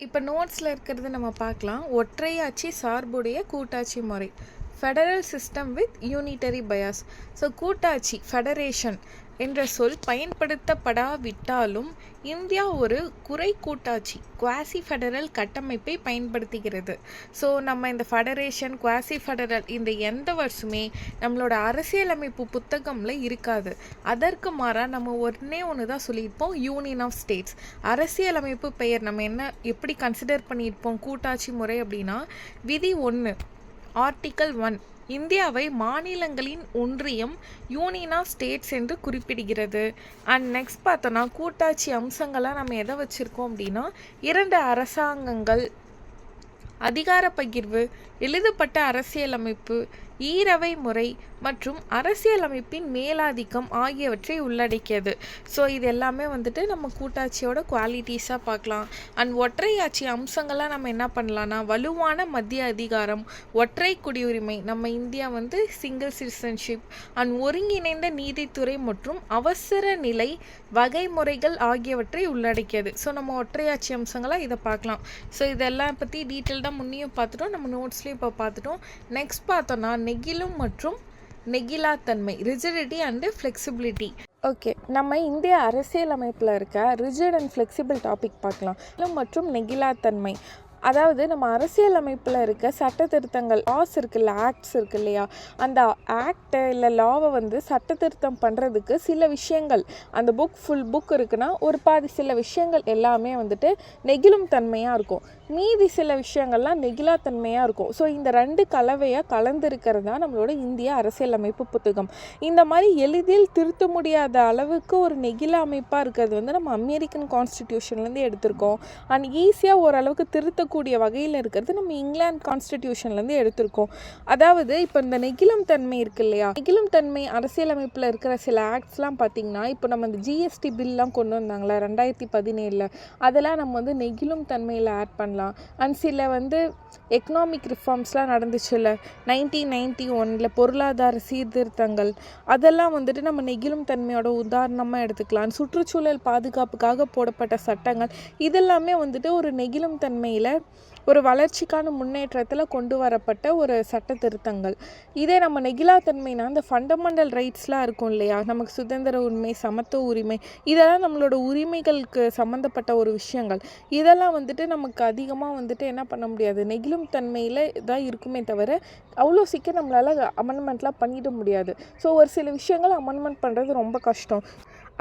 இப்போ நோட்ஸில் இருக்கிறது நம்ம பார்க்கலாம். ஒற்றையாட்சி சார்புடைய கூட்டாட்சி முறை. Federal system with unitary bias so கூட்டாட்சி ஃபெடரேஷன் என்ற சொல் பயன்படுத்தப்படாவிட்டாலும் இந்தியா ஒரு குறை கூட்டாட்சி குவாசி ஃபெடரல் கட்டமைப்பை பயன்படுத்துகிறது. ஸோ நம்ம இந்த ஃபெடரேஷன் குவாசி ஃபெடரல் இந்த எந்த வருஷமே நம்மளோட அரசியலமைப்பு புத்தகம்ல இருக்காது. அதற்கு மாறாக நம்ம ஒன்றே ஒன்று தான் சொல்லியிருப்போம் யூனியன் ஆஃப் ஸ்டேட்ஸ் அரசியலமைப்பு பெயர் நம்ம என்ன எப்படி கன்சிடர் பண்ணியிருப்போம் கூட்டாட்சி முறை அப்படின்னா விதி ஒன்று ஆர்டிக்கல் ஒன் இந்தியாவை மாநிலங்களின் ஒன்றியம் யூனியன் ஆஃப் ஸ்டேட்ஸ் என்று குறிப்பிடுகிறது. அண்ட் நெக்ஸ்ட் பார்த்தோன்னா கூட்டாட்சி அம்சங்களாக நம்ம எதை வச்சுருக்கோம் அப்படின்னா இரண்டு அரசாங்கங்கள் அதிகார பகிர்வு எழுதப்பட்ட அரசியலமைப்பு ஈரவை முறை மற்றும் அரசியலமைப்பின் மேலாதிக்கம் ஆகியவற்றை உள்ளடக்கியது. ஸோ இது எல்லாமே வந்துட்டு நம்ம கூட்டாட்சியோட குவாலிட்டிஸாக பார்க்கலாம். அண்ட் ஒற்றையாட்சி அம்சங்களாக நம்ம என்ன பண்ணலான்னா வலுவான மத்திய அதிகாரம் ஒற்றை குடியுரிமை நம்ம இந்தியா வந்து சிங்கிள் சிட்டிசன்ஷிப் அண்ட் ஒருங்கிணைந்த நீதித்துறை மற்றும் அவசர நிலை வகைமுறைகள் ஆகியவற்றை உள்ளடக்கியது. ஸோ நம்ம ஒற்றையாட்சி அம்சங்களாக இதை பார்க்கலாம். ஸோ இதெல்லாம் பற்றி டீட்டெயில்டாக முன்னையும் பார்த்துட்டோம். நம்ம நோட்ஸ்லேயும் இப்போ பார்த்துட்டோம். நெக்ஸ்ட் பார்த்தோன்னா நெகிழும் மற்றும் நெகிலாத்தன்மை ரிஜிடிட்டி அண்டு ஃப்ளெக்சிபிலிட்டி ஓகே நம்ம இந்திய அரசியலமைப்பில் இருக்க ரிஜிட் அண்ட் ஃப்ளெக்சிபிள் டாபிக் பார்க்கலாம். மற்றும் நெகிலாத்தன்மை அதாவது நம்ம அரசியலமைப்பில் இருக்க சட்ட திருத்தங்கள் லாஸ் இருக்குல்ல ஆக்ட்ஸ் இருக்கு இல்லையா? அந்த ஆக்டை இல்லை லாவை வந்து சட்ட திருத்தம் பண்ணுறதுக்கு சில விஷயங்கள். அந்த புக் ஃபுல் புக் இருக்குன்னா ஒரு பாதி சில விஷயங்கள் எல்லாமே வந்துட்டு நெகிழும் தன்மையாக இருக்கும். மீதி சில விஷயங்கள்லாம் நெகிழாத்தன்மையாக இருக்கும். ஸோ இந்த ரெண்டு கலவையாக கலந்துருக்கிறது தான் நம்மளோட இந்திய அரசியலமைப்பு புத்தகம். இந்த மாதிரி எளிதில் திருத்த முடியாத அளவுக்கு ஒரு நெகிழ அமைப்பாக இருக்கிறது வந்து நம்ம அமெரிக்கன் கான்ஸ்டிடியூஷன்லேருந்து எடுத்திருக்கோம். அண்ட் ஈஸியாக ஓரளவுக்கு திருத்தக்கூடிய வகையில் இருக்கிறது நம்ம இங்கிலாந்து கான்ஸ்டிடியூஷன்லேருந்து எடுத்திருக்கோம். அதாவது இப்போ இந்த நெகிழும் தன்மை இருக்கு இல்லையா? நெகிழும் தன்மை அரசியலமைப்பில் இருக்கிற சில ஆக்ட்ஸ்லாம் பார்த்திங்கன்னா இப்போ நம்ம இந்த ஜிஎஸ்டி பில்லாம் கொண்டு வந்தாங்களே ரெண்டாயிரத்தி பதினேழில். அதெல்லாம் நம்ம வந்து நெகிழும் தன்மையில் ஆட் பண்ணலாம் அண்ட் சில வந்து எக்கனாமிக் ரிஃபார்ம்ஸ்லாம் நடந்துச்சுல்ல நைன்டீன் நைன்டி ஒனில் பொருளாதார சீர்திருத்தங்கள் அதெல்லாம் வந்துட்டு நம்ம நெகிழும் தன்மையோட உதாரணமாக எடுத்துக்கலாம் சுற்றுச்சூழல் பாதுகாப்புக்காக போடப்பட்ட சட்டங்கள் இதெல்லாமே வந்துட்டு ஒரு நெகிழும் தன்மையில் ஒரு வளர்ச்சிக்கான முன்னேற்றத்தில் கொண்டு வரப்பட்ட ஒரு சட்ட திருத்தங்கள் இதே நம்ம நெகிழாத்தன்மைனா அந்த ஃபண்டமெண்டல் ரைட்ஸ்லாம் இருக்கும் இல்லையா? நமக்கு சுதந்திர உரிமை சமத்துவ உரிமை இதெல்லாம் நம்மளோட உரிமைகளுக்கு சம்மந்தப்பட்ட ஒரு விஷயங்கள். இதெல்லாம் வந்துட்டு நமக்கு அதிகமாக வந்துட்டு என்ன பண்ண முடியாது? நெகிழும் தன்மையில் தான் இருக்குமே தவிர அவ்வளோ சீக்கிரம் நம்மளால் அமெண்ட்மெண்ட்லாம் பண்ணிட முடியாது. ஸோ ஒரு சில விஷயங்கள் அமெண்ட்மெண்ட் பண்ணுறது ரொம்ப கஷ்டம்.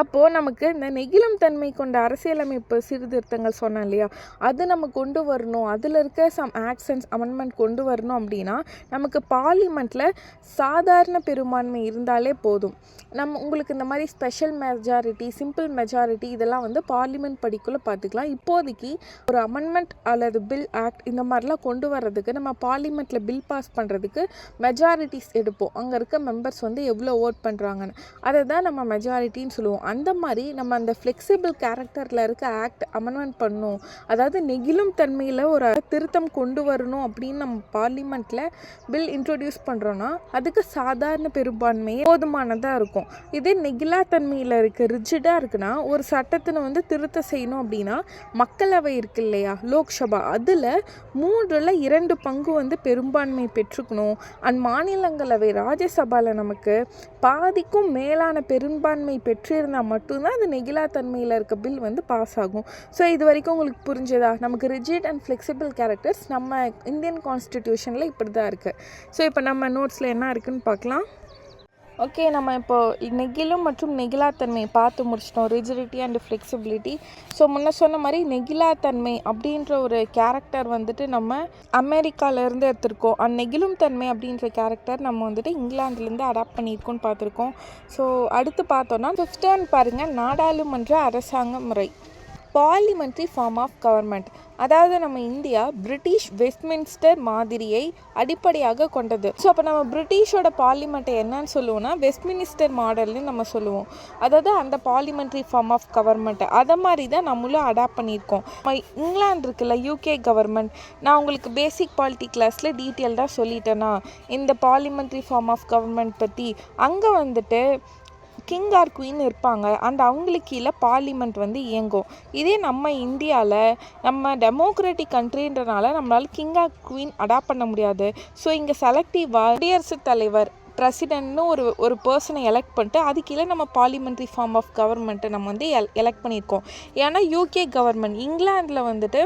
அப்போது நமக்கு இந்த நெகிழும் தன்மை கொண்ட அரசியலமைப்பு சீர்திருத்தங்கள் சொன்னேன் இல்லையா? அது நம்ம கொண்டு வரணும். அதில் இருக்க சம் ஆக்ஷன்ஸ் அமெண்ட்மெண்ட் கொண்டு வரணும் அப்படின்னா நமக்கு பார்லிமெண்ட்டில் சாதாரண பெரும்பான்மை இருந்தாலே போதும். நம்ம உங்களுக்கு இந்த மாதிரி ஸ்பெஷல் மெஜாரிட்டி சிம்பிள் மெஜாரிட்டி இதெல்லாம் வந்து பார்லிமெண்ட் படிக்குள்ளே பார்த்துக்கலாம் இப்போதைக்கு ஒரு அமெண்ட்மெண்ட் அல்லது பில் ஆக்ட் இந்த மாதிரிலாம் கொண்டு வர்றதுக்கு நம்ம பார்லிமெண்ட்டில் பில் பாஸ் பண்ணுறதுக்கு மெஜாரிட்டிஸ் எடுப்போம். அங்கே இருக்க மெம்பர்ஸ் வந்து எவ்வளோ ஓட் பண்ணுறாங்கன்னு அதை தான் நம்ம மெஜாரிட்டின்னு சொல்லுவோம். அந்த மாதிரி நம்ம அந்த ஃப்ளெக்சிபிள் கேரக்டரில் இருக்க ஆக்ட் அமெண்ட்மெண்ட் பண்ணணும் அதாவது நெகிழும் தன்மையில் ஒரு திருத்தம் கொண்டு வரணும் அப்படின்னு நம்ம பார்லிமெண்ட்டில் பில் இன்ட்ரொடியூஸ் பண்ணுறோன்னா அதுக்கு சாதாரண பெரும்பான்மையே போதுமானதாக இருக்கும். இதே நெகிலாத்தன்மையில் இருக்குது ரிஜிடாக இருக்குன்னா ஒரு சட்டத்தினை வந்து திருத்த செய்யணும் அப்படின்னா மக்களவை இருக்கு இல்லையா லோக்சபா. அதில் மூன்றில் இரண்டு பங்கு வந்து பெரும்பான்மை பெற்றுக்கணும். அண்ட் மாநிலங்களவை ராஜ்யசபாவில் நமக்கு பாதிக்கும் மேலான பெரும்பான்மை பெற்றிருந்தால் மட்டும்தான் அது நெகிழா தன்மையில் இருக்க பில் வந்து பாஸ் ஆகும். ஸோ இது வரைக்கும் உங்களுக்கு புரிஞ்சதா? நமக்கு ரிஜிட் அண்ட் ஃப்ளெக்சிபிள் கேரக்டர்ஸ் நம்ம இந்தியன் கான்ஸ்டிடியூஷனில் இப்படி தான் இருக்குது ஸோ இப்போ நம்ம நோட்ஸில் என்ன இருக்குதுன்னு பார்க்கலாம். ஓகே நம்ம இப்போ நெகிழும் மற்றும் நெகிழாத்தன்மை பார்த்து முடிச்சிட்டோம். ரிஜிடிட்டி அண்ட் ஃப்ளெக்சிபிலிட்டி ஸோ முன்ன சொன்ன மாதிரி நெகிழாத்தன்மை அப்படின்ற ஒரு கேரக்டர் வந்துட்டு நம்ம அமெரிக்காவிலேருந்து எடுத்திருக்கோம். அண்ட் நெகிழும் தன்மை அப்படின்ற கேரக்டர் நம்ம வந்துட்டு இங்கிலாந்துலேருந்து அடாப்ட் பண்ணியிருக்கோம்னு பார்த்துருக்கோம். ஸோ அடுத்து பார்த்தோன்னா ஃபிஃப்த் பாருங்கள் நாடாளுமன்ற அரசாங்க முறை. பார்லிமெண்ட்ரி ஃபார்ம் ஆஃப் கவர்மெண்ட் அதாவது நம்ம இந்தியா பிரிட்டிஷ் வெஸ்ட்மின்ஸ்டர் மாதிரியை அடிப்படையாக கொண்டது. ஸோ அப்போ நம்ம பிரிட்டிஷோட பார்லிமெண்ட்டை என்னன்னு சொல்லுவோம்னா வெஸ்ட்மினிஸ்டர் மாடல்னு நம்ம சொல்லுவோம். அதாவது அந்த பார்லிமெண்ட்ரி ஃபார்ம் ஆஃப் கவர்மெண்ட் அதை மாதிரி தான் நம்மளும் அடாப்ட் பண்ணியிருக்கோம். இங்கிலாந்து இருக்குல்ல யூகே கவர்மெண்ட் நான் உங்களுக்கு பேசிக் பாலிட்டி கிளாஸில் டீட்டெயில்டாக சொல்லிட்டேன்னா இந்த பார்லிமெண்ட்ரி ஃபார்ம் ஆஃப் கவர்மெண்ட் பற்றி அங்கே வந்துட்டு கிங் ஆர் குயின் இருப்பாங்க. அண்ட் அவங்களுக்கு கீழே பார்லிமெண்ட் வந்து இயங்கும். இதே நம்ம இந்தியாவில் நம்ம டெமோக்ராட்டிக் கண்ட்ரின்றனால நம்மளால் கிங் ஆர் குயின் அடாப்ட் பண்ண முடியாது. ஸோ இங்கே செலக்டிவாக குடியரசுத் தலைவர் பிரசிடென்ட்னு ஒரு ஒரு பர்சனை எலெக்ட் பண்ணிட்டு அது கீழே நம்ம பார்லிமெண்ட்ரி ஃபார்ம் ஆஃப் கவர்மெண்ட்டை நம்ம வந்து எல் எலெக்ட் பண்ணியிருக்கோம். ஏன்னா யூகே கவர்மெண்ட் இங்கிலாந்தில் வந்துட்டு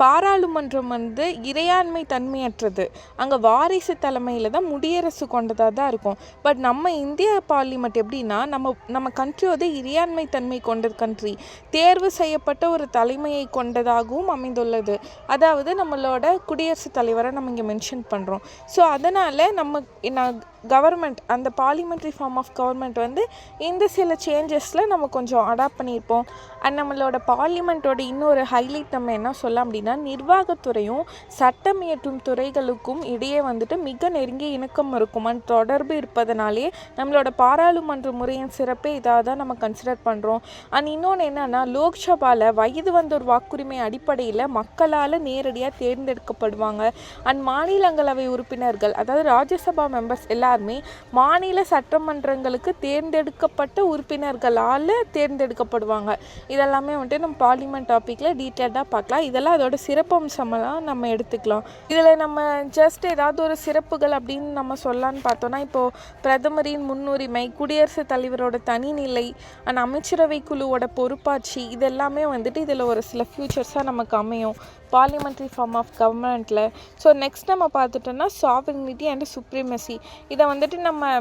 பாராளுமன்றம் வந்து இறையாண்மை தன்மையற்றது. அங்கே வாரிசு தலைமையில் தான் முடியரசு கொண்டதாக தான் இருக்கும். பட் நம்ம இந்திய பார்லிமெண்ட் எப்படின்னா நம்ம நம்ம கண்ட்ரி வந்து இறையாண்மை தன்மை கொண்ட கண்ட்ரி தேர்வு செய்யப்பட்ட ஒரு தலைமையை கொண்டதாகவும் அமைந்துள்ளது. அதாவது நம்மளோட குடியரசுத் தலைவரை நம்ம இங்கே மென்ஷன் பண்ணுறோம் ஸோ அதனால் நம்ம நான் கவர்மெண்ட் அந்த பார்லிமெண்ட்ரி ஃபார்ம் ஆஃப் கவர்மெண்ட் வந்து இந்த சில சேஞ்சஸில் நம்ம கொஞ்சம் அடாப்ட் பண்ணியிருப்போம். அண்ட் நம்மளோட பார்லிமெண்ட்டோட இன்னொரு ஹைலைட் நம்ம என்ன சொல்லலாம் அப்படின்னா நிர்வாகத்துறையும் சட்டம் இயற்றும் துறைகளுக்கும் இடையே வந்துட்டு மிக நெருங்கிய இணக்கம் இருக்கும்? அண்ட் தொடர்பு இருப்பதனாலே நம்மளோட பாராளுமன்ற முறையின் சிறப்பே இதாக தான் நம்ம கன்சிடர் பண்ணுறோம் அண்ட் இன்னொன்று என்னென்னா லோக்சபாவில் வயது வந்த ஒரு வாக்குரிமை அடிப்படையில் மக்களால் நேரடியாக தேர்ந்தெடுக்கப்படுவாங்க. அண்ட் மாநிலங்களவை உறுப்பினர்கள் அதாவது ராஜ்யசபா மெம்பர்ஸ் எல்லாருமே மாநில சட்டமன்றங்களுக்கு தேர்ந்தெடுக்கப்பட்ட உறுப்பினர்களால் தேர்ந்தெடுக்கப்படுவாங்க. இதெல்லாமே வந்துட்டு நம்ம பார்லிமெண்ட் டாப்பிக்கில் டீட்டெயில்டாக பார்க்கலாம். இதெல்லாம் அதோட சிறப்பம்சமெல்லாம் நம்ம எடுத்துக்கலாம். இதில் நம்ம ஜஸ்ட் ஏதாவது ஒரு சிறப்புகள் அப்படின்னு நம்ம சொல்லலான்னு பார்த்தோன்னா இப்போது பிரதமரின் முன்னுரிமை குடியரசுத் தலைவரோட தனிநிலை அண்ட் அமைச்சரவை குழுவோட பொறுப்பாட்சி இதெல்லாமே வந்துட்டு இதில் ஒரு சில ஃபியூச்சர்ஸாக நமக்கு அமையும். பார்லிமெண்ட்ரி ஃபார்ம் ஆஃப் கவர்மெண்ட்டில் ஸோ நெக்ஸ்ட் நம்ம பார்த்துட்டோன்னா சாவரினிட்டி அண்ட் சுப்ரீமசி இதை வந்துட்டு நம்ம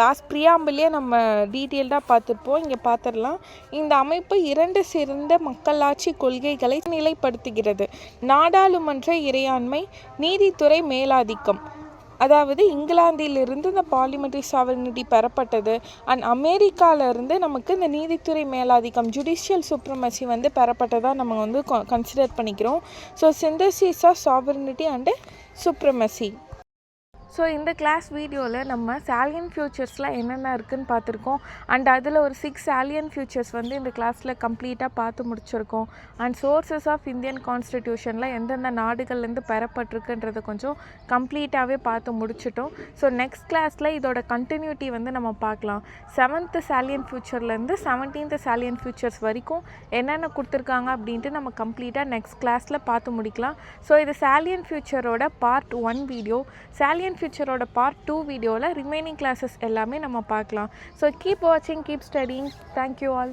லாஸ்ட் ப்ரியாம்பிளே நம்ம டீட்டெயில்டாக பார்த்துருப்போம். இங்கே பார்த்துடலாம். இந்த அமைப்பு இரண்டு சிறந்த மக்களாட்சி கொள்கைகளை நிலைப்படுத்துகிறது. நாடாளுமன்ற இறையாண்மை நீதித்துறை மேலாதிக்கம். அதாவது இங்கிலாந்திலிருந்து இந்த பார்லிமெண்ட்ரி சாவர்னிட்டி பெறப்பட்டது. அண்ட் அமெரிக்காவிலேருந்து நமக்கு இந்த நீதித்துறை மேலாதிக்கம் ஜுடிஷியல் சுப்ரமசி வந்து பெறப்பட்டதாக நம்ம வந்து கன்சிடர் பண்ணிக்கிறோம். So synthesis of sovereignty and supremacy so இந்த கிளாஸ் வீடியோவில் நம்ம சாலியன் ஃபியூச்சர்ஸ்லாம் என்னென்ன இருக்குதுன்னு பார்த்துருக்கோம். அண்ட் அதில் ஒரு சிக்ஸ் சாலியன் ஃபியூச்சர்ஸ் வந்து இந்த கிளாஸில் கம்ப்ளீட்டாக பார்த்து முடிச்சிருக்கோம். அண்ட் சோர்சஸ் ஆஃப் இந்தியன் கான்ஸ்டிடியூஷனில் எந்தெந்த நாடுகள்லேருந்து பெறப்பட்டிருக்குன்றதை கொஞ்சம் கம்ப்ளீட்டாகவே பார்த்து முடிச்சிட்டோம். ஸோ நெக்ஸ்ட் கிளாஸில் இதோட கண்டினியூட்டி வந்து நம்ம பார்க்கலாம். Seventh salient features seventeenth salient features வரைக்கும் என்னென்ன கொடுத்துருக்காங்க அப்படின்ட்டு நம்ம கம்ப்ளீட்டாக நெக்ஸ்ட் கிளாஸில் பார்த்து முடிக்கலாம். ஸோ இது சாலியன் ஃபியூச்சரோட பார்ட் ஒன் வீடியோ சாலியன் ஃபியூச்சரோட பார்ட் டூ வீடியோவில் ரிமைனிங் கிளாஸஸ் எல்லாமே நம்ம பார்க்கலாம். ஸோ கீப் வாட்சிங் keep studying thank you all